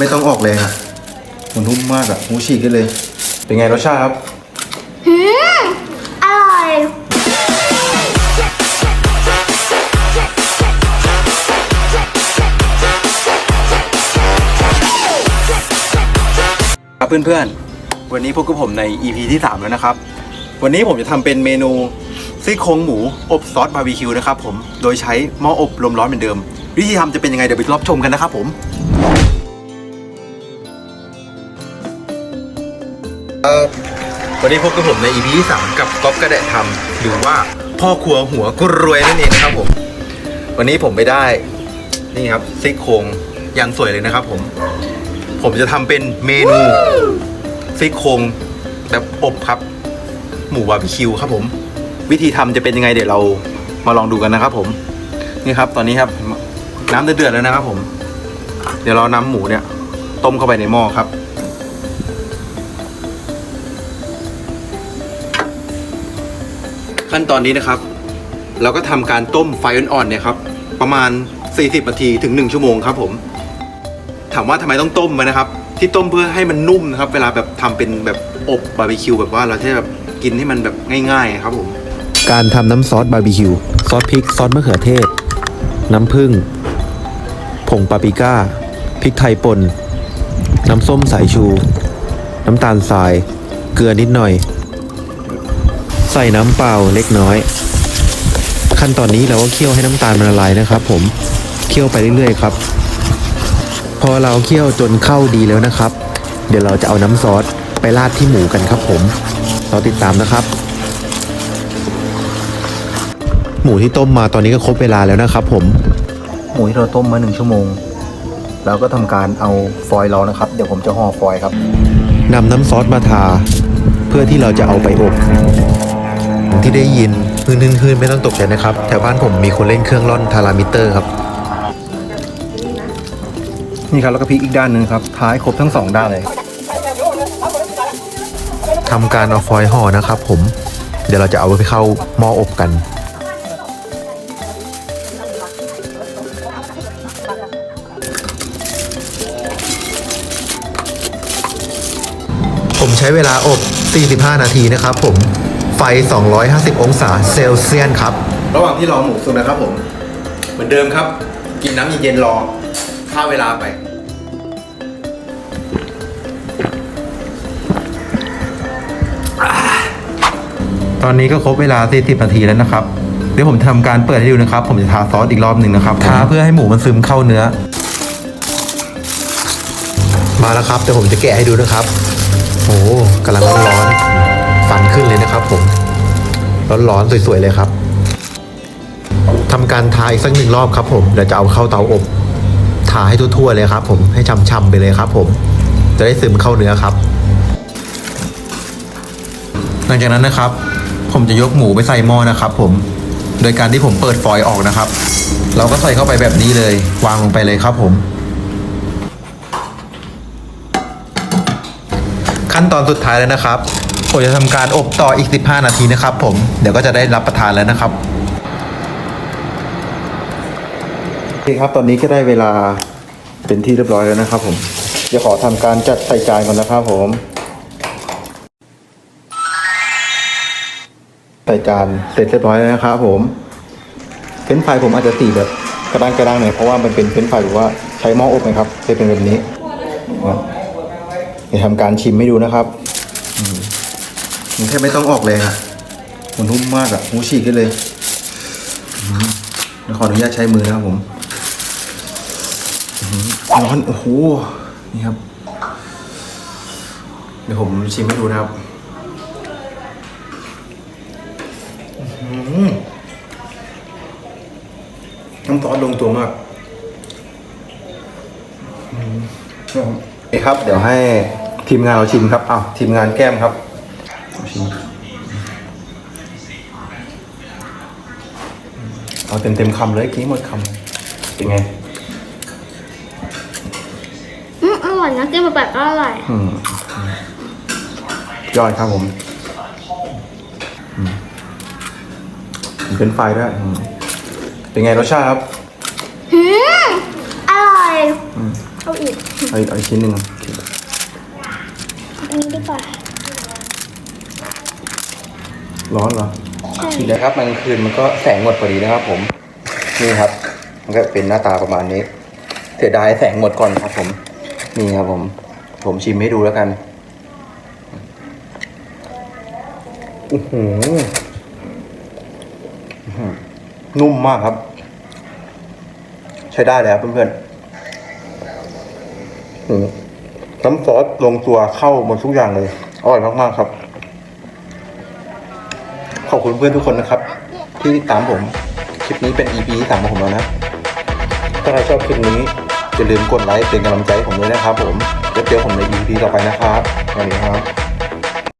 ไม่ต้องออกแรงอะมันนุ่มมากอะหูฉีกได้เลย เป็นไงรสชาติครับ หืมอร่อย ครับเพื่อนๆ วันนี้พบกับผมใน EP ที่ 3 แล้วนะครับ วันนี้ผมจะทำเป็นเมนูซี่โครงหมูอบซอสบาร์บีคิวนะครับผม โดยใช้หม้ออบลมร้อนเหมือนเดิม วิธีทำจะเป็นยังไงเดี๋ยวไปรับชมกันนะครับผม วันนี้พบกับผมใน EP ที่3กับก๊อฟกระแดะทำหรือว่าพ่อครัวหัวกรวยนั่นเองนะครับผม วันนี้ผมไปได้ นี่ครับซี่โครงอย่างสวยเลยนะครับผม ผมจะทำเป็นเมนูซี่โครงแบบอบครับ หมูบาร์บีคิวครับผม วิธีทำจะเป็นยังไงเดี๋ยวเรามาลองดูกันนะครับผม นี่ครับตอนนี้ครับน้ำเดือดแล้วนะครับผม เดี๋ยวเรานำหมูเนี่ย ต้มเข้าไปในหม้อครับ ขั้นตอนนี้นะครับ เราก็ทำการต้มไฟอ่อนๆเนี่ยครับประมาณ 40นาทีถึง 1 ชั่วโมงครับ ผม ถามว่าทำไมต้องต้มมันนะครับ ที่ต้มเพื่อให้มันนุ่มนะครับ เวลาแบบทำเป็นแบบอบบาร์บีคิวแบบว่าเราจะได้แบบกินให้มันแบบง่ายๆครับผมการทำน้ำซอสบาร์บีคิวซอสพริกซอสมะเขือเทศ น้ำผึ้งผงปาปริก้าพริกไทยป่นน้ำส้มสายชู น้ำตาลทราย เกลือนิดหน่อย ใส่น้ำเปล่าเล็กน้อย ขั้นตอนนี้เราก็เคี่ยวให้น้ำตาลมันละลายนะครับ ผมเคี่ยวไปเรื่อยๆครับ พอเราเคี่ยวจนเข้าดีแล้วนะครับ เดี๋ยวเราจะเอาน้ำซอสไปราดที่หมูกันครับ ผมรอติดตามนะครับหมูที่ต้มมาตอนนี้ก็ครบเวลาแล้วนะครับ ผม หมูที่เราต้มมาหนึ่งชั่วโมง แล้วก็ทำการเอาฟอยล์เรานะครับ เดี๋ยวผมจะห่อฟอยล์ครับนำน้ำซอสมาทา เพื่อที่เราจะเอาไปอบ ที่ได้ยินพื้นพื้นพื้นไม่ต้องตกใจนะครับ แถวบ้านผมมีคนเล่นเครื่องร่อนทารามิเตอร์ครับ นี่ครับแล้วก็พลิกอีกด้านหนึ่งครับท้ายครบทั้งสองด้านเลยทำการเอาฟอยล์ห่อนะครับ ผม เดี๋ยวเราจะเอาไปเข้าหม้ออบกันผมใช้เวลาอบ 45 นาทีนะครับผมไฟ 250 องศาเซลเซียสครับ ระหว่างที่รอหมูสุกนะครับผม เหมือนเดิมครับ กินน้ำเย็นๆรอค่าเวลาไป ตอนนี้ก็ครบเวลา 40 นาทีแล้วนะครับ เดี๋ยวผมทำการเปิดให้ดูนะครับ ผมจะทาซอสอีกรอบหนึ่งนะครับทาเพื่อให้หมูมันซึมเข้าเนื้อ มาแล้วครับเดี๋ยวผมจะแกะให้ดูนะครับ โอ้กำลังร้อนๆ ฟันขึ้นเลยนะครับผม ร้อนๆสวย ๆ เลยครับทำการทาอีกสักหนึ่งรอบครับผมเดี๋ยวจะเอาเข้าเตาอบทาให้ทั่วๆเลยครับ ผมให้ช่ำๆไปเลยครับ ผมจะได้ซึมเข้าเนื้อครับ หลังจากนั้นนะครับ ผมจะยกหมูไปใส่หม้อนะครับ ผมโดยการที่ผมเปิดฟอยล์ออกนะครับ เราก็ใส่เข้าไปแบบนี้เลย วางลงไปเลยครับผม ขั้นตอนสุดท้ายแล้วนะครับ ผมจะทำการอบต่ออีก 15 นาทีนะครับผม เดี๋ยวก็จะได้รับประทานแล้วนะครับโอเคครับ ตอนนี้ก็ได้เวลาเป็นที่เรียบร้อยแล้วนะครับผมจะขอทำการจัดใส่จานก่อนนะครับผม ใส่จานเสร็จเรียบร้อยแล้วนะครับผมเฟรนช์ฟผมอาจจะตีแบบกระด้างกระด้างหน่อยเพราะว่ามันเป็นเฟรนช์ฟรายแบบว่าใช้หม้ออบนะครับจะเป็นแบบนี้นะเดี๋ยวทำการชิมให้ดูนะครับ อืมแค่ไม่ต้องออกแรงอะมันนุ่มมากอะหูฉีกได้เลยอืมเดี๋ยวขออนุญาตใช้มือนะครับผมร้อนโอ้โหนี่ครับ เดี๋ยวผมชิมให้ดูนะครับน้ำซอสลงตัวมากอื้ยคครับ เดี๋ยวให้ทีมงานเราชิมครับอ้าวทีมงานแก้มครับ เอาชิมเอาเต็มเต็มๆคำเลยกินหมดคำเลยเป็นไง อืมอร่อยนะกินแบบก็อร่อยอืมยอดครับผมอืมเป็นไฟด้วยอืมเป็นไงรสชาติครับหืมอร่อยอืมเอาอีกเอาอีกเอาอีกชิ้นหนึ่ง อันนี้ดีกว่า ร้อนเหรอใช่ทีนะครับมันคืนมันก็แสงหมดพอดีนะครับผม นี่ครับ มันก็เป็นหน้าตาประมาณนี้ เสียดายแสงหมดก่อนครับ ผม นี่ครับผม ผมชิมให้ดูแล้วกันอื้อหืออื้อหือนุ่มมากครับ ใช้ได้เลยครับเพื่อนๆน้ำซอสลงตัวเข้าหมดทุกอย่างเลย อร่อยมากๆครับ คุณเพื่อนทุกคนนะครับ ที่ติดตามผม คลิปนี้เป็น EP ที่สามของผมแล้วนะ ถ้าใครชอบคลิปนี้อย่าลืมกดไลค์เป็นกำลังใจให้ผมด้วยนะครับผมแล้วเจอผมใน EP ต่อไปนะครับสวัสดีครับ